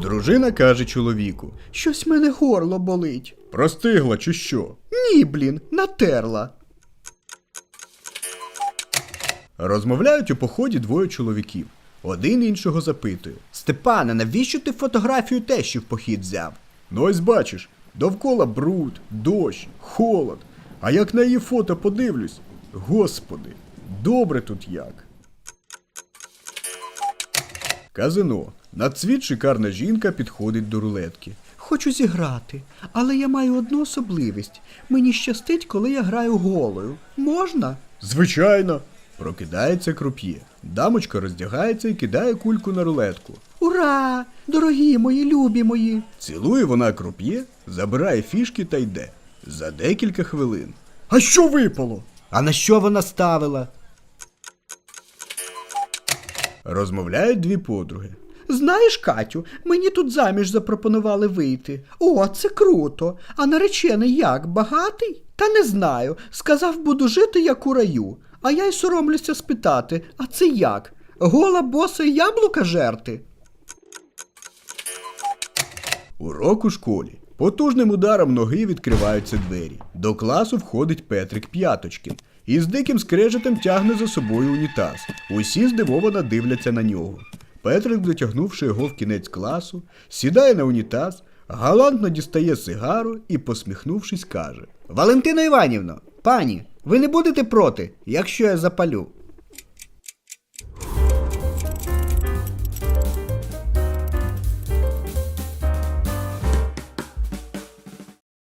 Дружина каже чоловіку: Щось мене горло болить. Простигла чи що? Ні, блін, натерла. Розмовляють у поході двоє чоловіків. Один іншого запитує. Степане, навіщо ти фотографію тещі в похід взяв? Ну ось бачиш, довкола бруд, дощ, холод. А як на її фото подивлюсь, господи, добре тут як. Казино. Надцвіт шикарна жінка підходить до рулетки. Хочу зіграти, але я маю одну особливість. Мені щастить, коли я граю голою. Можна? Звичайно. Прокидається круп'є. Дамочка роздягається і кидає кульку на рулетку. Ура! Дорогі мої, любі мої! Цілує вона круп'є, забирає фішки та йде. За декілька хвилин. А що випало? А на що вона ставила? Розмовляють дві подруги. Знаєш, Катю, мені тут заміж запропонували вийти. О, це круто. А наречений як, багатий? Та не знаю. Сказав, буду жити як у раю. А я й соромлюся спитати, а це як? Гола боса й яблука жерти? Урок у школі. Потужним ударом ноги відкриваються двері. До класу входить Петрик П'яточкін і з диким скрежетом тягне за собою унітаз. Усі здивовано дивляться на нього. Петрик, дотягнувши його в кінець класу, сідає на унітаз, галантно дістає сигару і, посміхнувшись, каже: Валентина Іванівно, пані, ви не будете проти, якщо я запалю?